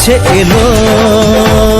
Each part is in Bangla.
কাছে এলো।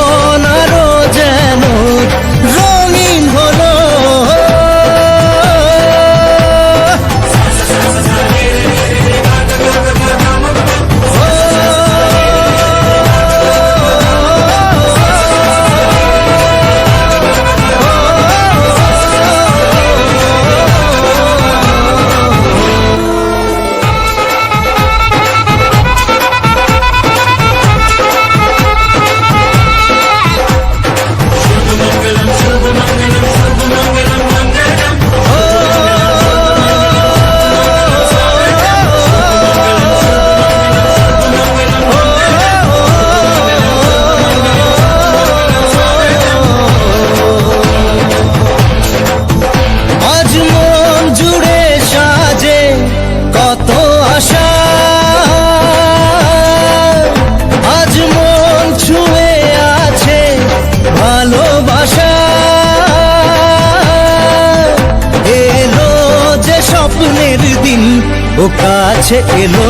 ও কাছে এলো।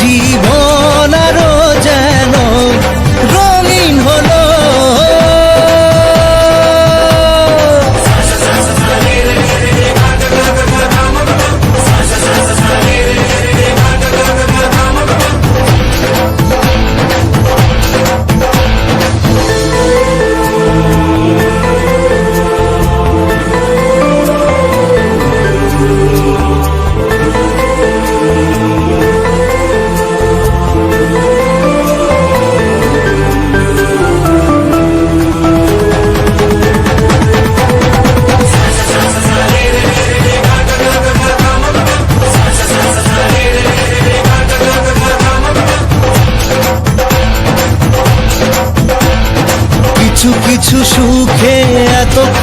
জীবন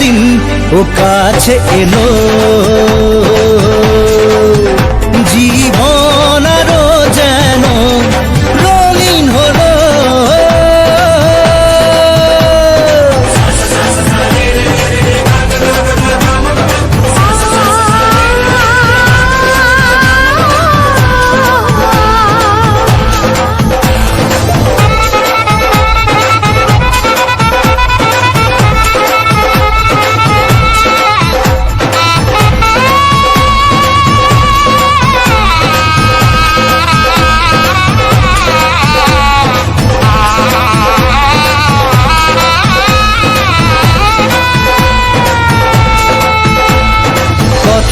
দিন ও কাছে এলো।